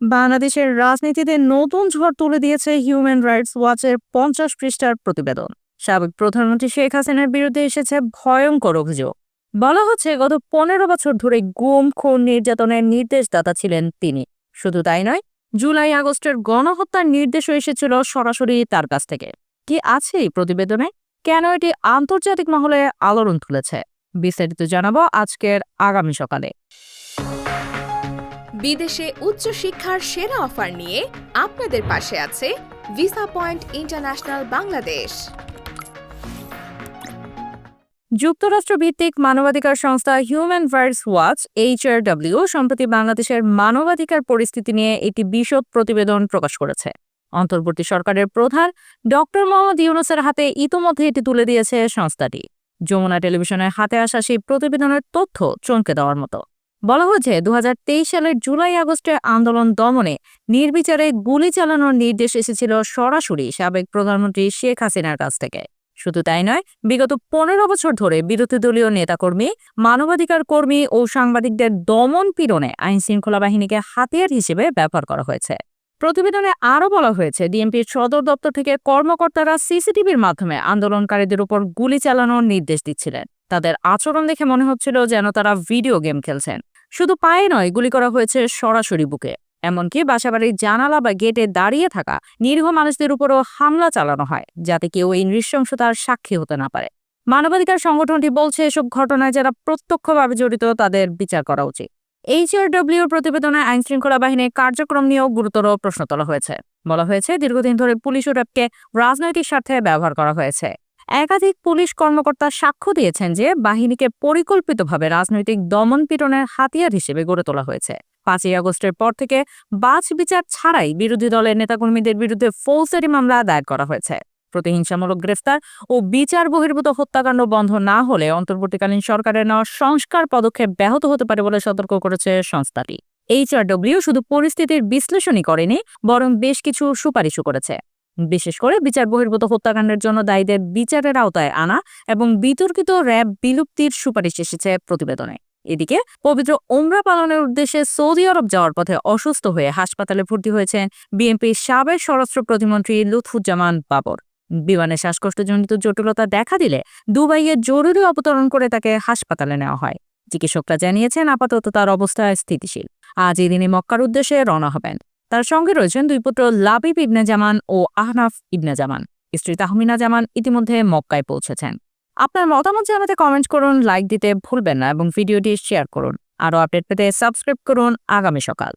বাংলাদেশের রাজনীতিতে নতুন ঝড় তুলে দিয়েছে হিউম্যান রাইটস ওয়াচের পঞ্চাশ পৃষ্ঠার প্রতিবেদন। সাবেক প্রধানমন্ত্রী শেখ হাসিনার বিরুদ্ধে এসেছে ভয়ঙ্কর অভিযোগ। বলা হচ্ছে, গত পনেরো বছর ধরে গুম, খুন, নির্যাতনের নির্দেশদাতা ছিলেন তিনি। শুধু তাই নয়, জুলাই আগস্টের গণহত্যার নির্দেশও এসেছিল সরাসরি তার কাছ থেকে। কি আছে এই প্রতিবেদনে? কেন এটি আন্তর্জাতিক মহলে আলোড়ন তুলেছে? বিস্তারিত জানাব আজকের আগামী সকালে। বিদেশে উচ্চশিক্ষার সেরা অফার নিয়ে আপনাদের পাশে আছে ভিসা পয়েন্ট ইন্টারন্যাশনাল বাংলাদেশ যুক্তরাষ্ট্র ভিত্তিক মানবাধিকার সংস্থা হিউম্যান রাইটস ওয়াচ এইচআরডব্লিউ সম্প্রতি বাংলাদেশের মানবাধিকার পরিস্থিতি নিয়ে একটি বিশদ প্রতিবেদন প্রকাশ করেছে। অন্তর্বর্তী সরকারের প্রধান ডক্টর মোহাম্মদ ইউনুসের হাতে ইতোমধ্যে এটি তুলে দিয়েছে সংস্থাটি। যমুনা টেলিভিশনের হাতে আসা সেই প্রতিবেদনের তথ্য চমকে দেওয়ার মতো। বলা হয়েছে দু হাজার তেইশ সালের জুলাই আগস্টে আন্দোলন দমনে নির্বিচারে গুলি চালানোর নির্দেশ এসেছিল সরাসরি সাবেক প্রধানমন্ত্রী শেখ হাসিনার কাছ থেকে। শুধু তাই নয়, বিগত পনেরো বছর ধরে বিরোধী দলীয় নেতাকর্মী, মানবাধিকার কর্মী ও সাংবাদিকদের দমন পীড়নে আইন শৃঙ্খলা বাহিনীকে হাতিয়ার হিসেবে ব্যবহার করা হয়েছে। প্রতিবেদনে আরও বলা হয়েছে, ডিএমপির সদর দপ্তর থেকে কর্মকর্তারা সিসিটিভির মাধ্যমে আন্দোলনকারীদের উপর গুলি চালানোর নির্দেশ দিচ্ছিলেন। তাদের আচরণ দেখে মনে হচ্ছিল যেন তারা ভিডিও গেম খেলছেন। শুধু পায়ে নয়, গুলি করা হয়েছে সরাসরি বুকে। এমনকি বাসাবাড়ির জানালা বা গেটে দাঁড়িয়ে থাকা নিরীহ মানুষদের উপরও হামলা চালানো হয়, যাতে কেউ এই নৃশংসতার সাক্ষী হতে না পারে। মানবাধিকার সংগঠনটি বলছে, এসব ঘটনায় যারা প্রত্যক্ষভাবে জড়িত, তাদের বিচার করা উচিত। এইচআরডব্লিউর প্রতিবেদনে আইনশৃঙ্খলা বাহিনীর কার্যক্রম নিয়েও গুরুতর প্রশ্ন তোলা হয়েছে। বলা হয়েছে, দীর্ঘদিন ধরে পুলিশ ও র্যাবকে রাজনৈতিক স্বার্থে ব্যবহার করা হয়েছে। একাধিক পুলিশ কর্মকর্তা সাক্ষ্য দিয়েছেন যে বাহিনীকে পরিকল্পিতভাবে রাজনৈতিক দমন পীড়নের হাতিয়ার হিসেবে গড়ে তোলা হয়েছে। পাঁচই আগস্টের পর থেকে বাছ বিচার ছাড়াই বিরোধী দলের নেতাকর্মীদের বিরুদ্ধে ফৌজদারি মামলা দায়ের করা হয়েছে। প্রতিহিংসামূলক গ্রেফতার ও বিচার বহির্ভূত হত্যাকাণ্ড বন্ধ না হলে অন্তর্বর্তীকালীন সরকারের নেওয়া সংস্কার পদক্ষেপ ব্যাহত হতে পারে বলে সতর্ক করেছে সংস্থাটি। এইচআরডব্লিউ শুধু পরিস্থিতির বিশ্লেষণই করেনি, বরং বেশ কিছু সুপারিশও করেছে। বিশেষ করে বিচার বহির্ভূত হত্যাকাণ্ডের জন্য দায়ীদের বিচারের আওতায় আনা এবং বিতর্কিত র্যাব বিলুপ্তির সুপারিশ এসেছে প্রতিবেদনে। এদিকে পবিত্র ওমরা পালনের উদ্দেশ্যে সৌদি আরব যাওয়ার পথে অসুস্থ হয়ে হাসপাতালে ভর্তি হয়েছেন বিএনপির সাবেক স্বরাষ্ট্র প্রতিমন্ত্রী লুৎফুজ্জামান বাবর। বিমানে শ্বাসকষ্টজনিত জটিলতা দেখা দিলে দুবাইয়ে জরুরি অবতরণ করে তাকে হাসপাতালে নেওয়া হয়। চিকিৎসকরা জানিয়েছেন আপাতত তার অবস্থা স্থিতিশীল। আজ এই দিনে মক্কার উদ্দেশ্যে রওনা হবেন। তার সঙ্গে রয়েছেন দুই পুত্র লাবিব ইবনে জামান ও আহনাফ ইবনে জামান। স্ত্রী তাহমিনা জামান ইতিমধ্যে মক্কায় পৌঁছেছেন। আপনার মতামত জানাতে কমেন্ট করুন লাইক দিতে ভুলবেন না এবং ভিডিওটি শেয়ার করুন। আরও আপডেট পেতে সাবস্ক্রাইব করুন। আগামী সকাল।